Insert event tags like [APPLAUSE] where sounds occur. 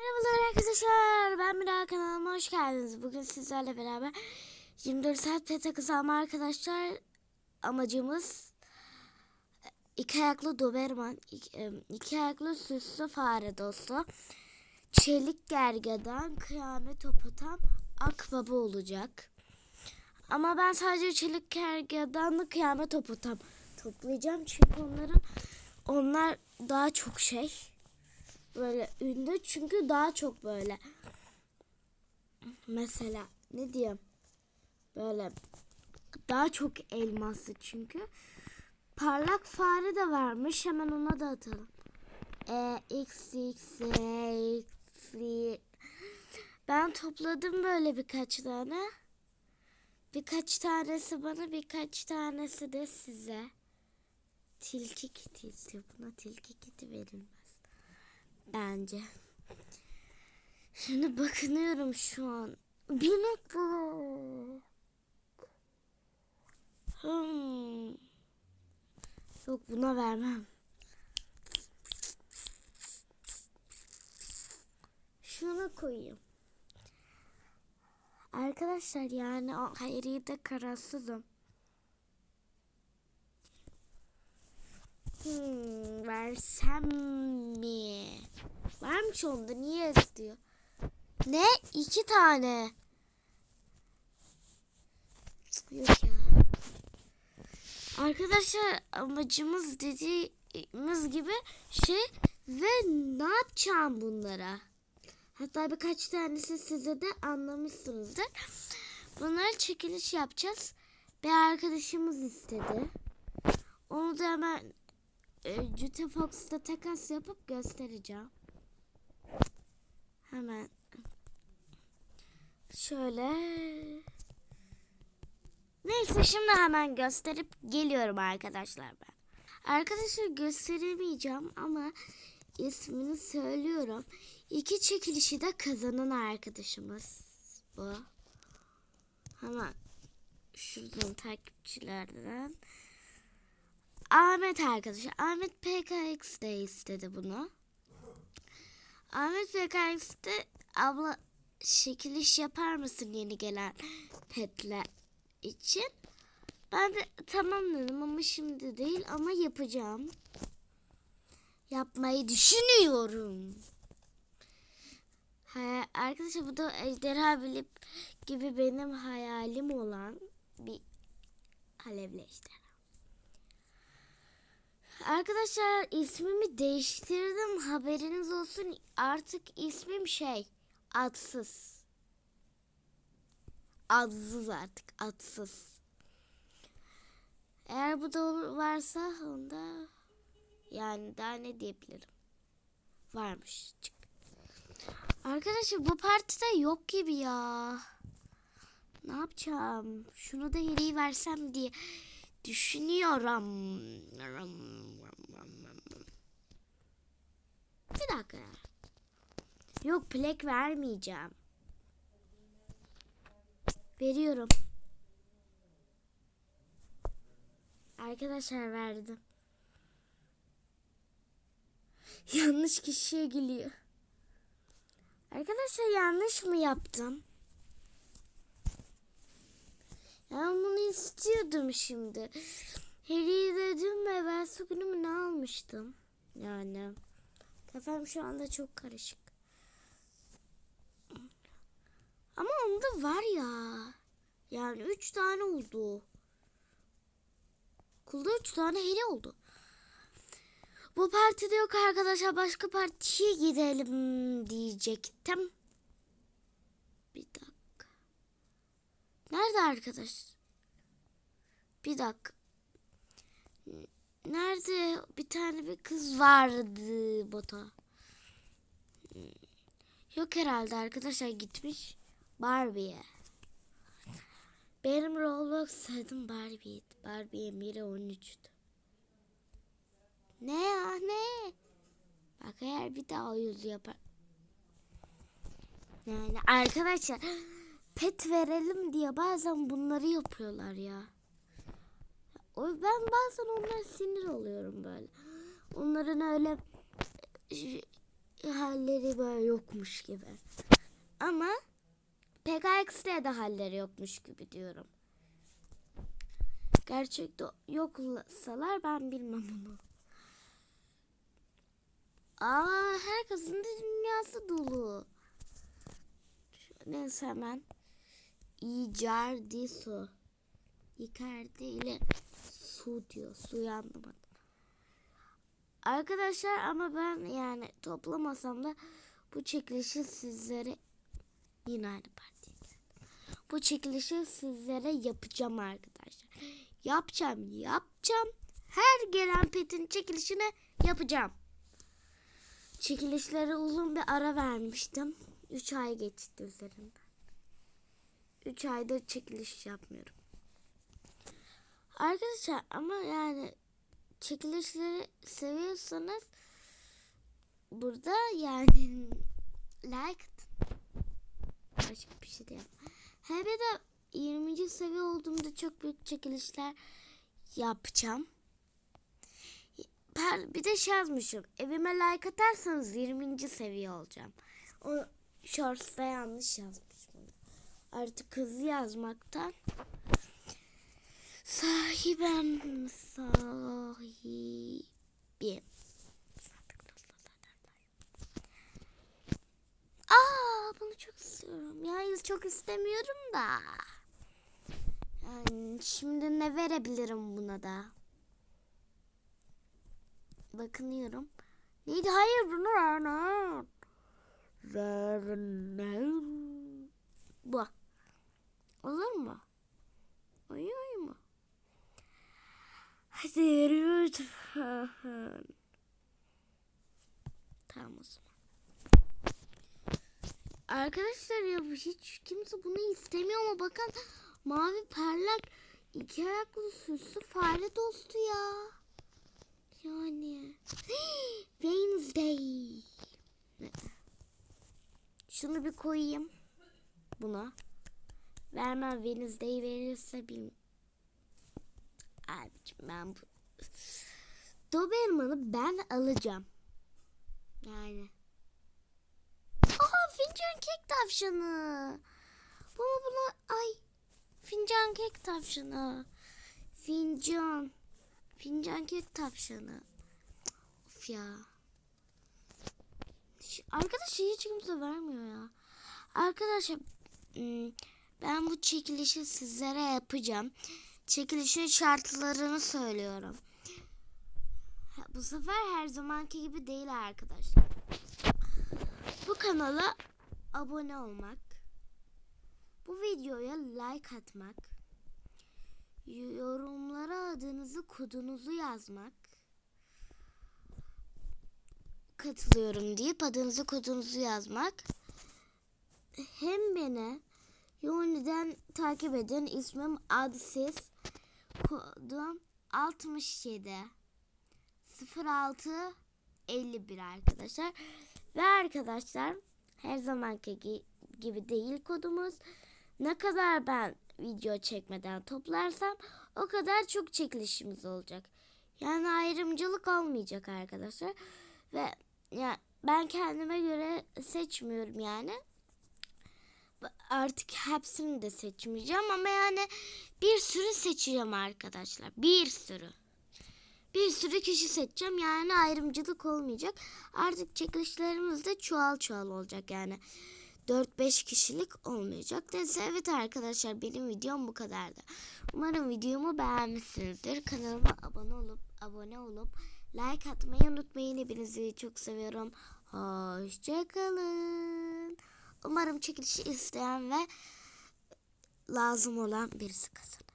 Merhabalar arkadaşlar. Ben Miray kanalıma hoş geldiniz. Bugün sizlerle beraber 24 saat pet kısalma arkadaşlar. Amacımız iki ayaklı Doberman, iki, iki ayaklı süslü fare dostu, çelik gergedan, kıyamet toputan akbaba olacak. Ama ben sadece çelik gergedanlı kıyamet toputan toplayacağım. Çünkü onların onlar daha çok şey böyle ünlü. Çünkü daha çok böyle mesela ne diyeyim böyle daha çok elmaslı çünkü. Parlak fare de varmış. Hemen ona da atalım. E, x x x ben topladım böyle birkaç tane. Birkaç tanesi bana birkaç tanesi de size. Tilki kiti buna tilki kiti verilmez bence. Şimdi bakınıyorum şu an. Binek bu. Hmm. Yok buna vermem. Şunu koyayım. Arkadaşlar yani o hayri de kararsızım. Hmm, versem? Varmış onda niye istiyor? Ne? İki tane. Yok ya. Arkadaşlar amacımız dediğimiz gibi şey ve ne yapacağım bunlara? Hatta birkaç tanesi size de anlamışsınızdır. Bunları çekiliş yapacağız. Bir arkadaşımız istedi. Onu da hemen e, Jute Fox'ta takas yapıp göstereceğim. Hemen şöyle Neyse şimdi hemen gösterip geliyorum arkadaşlar ben. Arkadaşlar gösteremeyeceğim ama ismini söylüyorum. İki çekilişi de kazanan arkadaşımız bu. Hemen şuradan takipçilerden Ahmet arkadaşlar. Ahmet PKX de istedi bunu. Ahmet PKX de abla çekiliş yapar mısın yeni gelen petler için? Ben de tamam dedim ama şimdi değil ama yapacağım. Yapmayı düşünüyorum. Ha, arkadaşlar bu da ejderha bilip gibi benim hayalim olan bir alevli ejderha. Arkadaşlar ismimi değiştirdim. Haberiniz olsun. Artık ismim şey. Adsız. Adsız artık. Adsız. Eğer bu da varsa onda yani daha ne diyebilirim. Varmış. Çık. Arkadaşlar bu partide yok gibi ya. Ne yapacağım? Şunu da hediye versem diye düşünüyorum. Bir dakika. Yok plak vermeyeceğim. Veriyorum. Arkadaşlar verdim. Yanlış kişiye gülüyor. Arkadaşlar yanlış mı yaptım? Ben bunu istiyordum şimdi. Harry'i dedim ve ben su günümü ne almıştım? Yani kafam şu anda çok karışık. Ama onda var ya. Yani üç tane oldu. Kulda üç tane Harry oldu. Bu partide yok arkadaşlar. Başka partiye gidelim diyecektim. Bir dakika. Nerede arkadaş? Bir dakika. Nerede bir tane bir kız vardı bota? Yok herhalde arkadaşlar gitmiş Barbie'ye. Benim Roblox adım Barbie'ydi. Barbie Emire 13'tü. Ne ya ne? Bak eğer bir daha o yüzü yapar. Yani arkadaşlar [GASPS] pet verelim diye bazen bunları yapıyorlar ya. Ben bazen onlara sinir oluyorum böyle. Onların öyle halleri böyle yokmuş gibi. Ama PKX'de de halleri yokmuş gibi diyorum. Gerçekte yoksalar ben bilmem onu. Aa herkesin de dünyası dolu. Neyse hemen. Icardi su. Icardi ile su diyor. Suyu anlamadım. Arkadaşlar ama ben yani toplamasam da bu çekilişi sizlere yine aynı partiye. Bu çekilişi sizlere yapacağım arkadaşlar. Yapacağım, yapacağım. Her gelen petin çekilişini yapacağım. Çekilişlere uzun bir ara vermiştim. 3 ay geçti üzerinden. 3 aydır çekiliş yapmıyorum. Arkadaşlar ama yani çekilişleri seviyorsanız burada yani [LAUGHS] like başka bir şey değil. Hem de 20. seviye olduğumda çok büyük çekilişler yapacağım. Bir de şey yazmışım. Evime like atarsanız 20. seviye olacağım. O shorts'ta yanlış yazmışım. Artık hızlı yazmaktan sahibim sahibim. Aa bunu çok istiyorum. Yani çok istemiyorum da. Yani şimdi ne verebilirim buna da? Bakınıyorum. Neydi? Hayır bunu lütfen. Tamam o zaman. Arkadaşlar ya hiç kimse bunu istemiyor ama bakın mavi parlak iki ayaklı süslü fare dostu ya. Yani [GASPS] Wednesday. Şunu bir koyayım buna. Vermem Wednesday verirse bil. Abicim ben bu Doberman'ı ben alacağım. Yani. Aha fincan kek tavşanı. Bunu buna ay fincan kek tavşanı. Fincan. Fincan kek tavşanı. Of ya. Ş- Arkadaşlar hiç kimse vermiyor ya. Arkadaşlar hmm, ben bu çekilişi sizlere yapacağım. Çekilişin şartlarını söylüyorum. Ha, Bu sefer her zamanki gibi değil arkadaşlar. Bu kanala abone olmak, bu videoya like atmak, yorumlara adınızı, kodunuzu yazmak, katılıyorum deyip adınızı, kodunuzu yazmak, hem beni Yoni'den takip edin. İsmim Adsiz. Kodum 67 06 51 arkadaşlar. Ve arkadaşlar her zamanki gi- gibi değil kodumuz. Ne kadar ben video çekmeden toplarsam o kadar çok çekilişimiz olacak. Yani ayrımcılık olmayacak arkadaşlar. Ve ya ben kendime göre seçmiyorum yani. Artık hepsini de seçmeyeceğim ama yani bir sürü seçeceğim arkadaşlar. Bir sürü. Bir sürü kişi seçeceğim yani ayrımcılık olmayacak. Artık çekilişlerimiz de çuval çuval olacak yani. 4-5 kişilik olmayacak. Neyse evet arkadaşlar benim videom bu kadardı. Umarım videomu beğenmişsinizdir. Kanalıma abone olup abone olup like atmayı unutmayın. Hepinizi çok seviyorum. Hoşçakalın. Umarım çekilişi isteyen ve lazım olan birisi kazanır.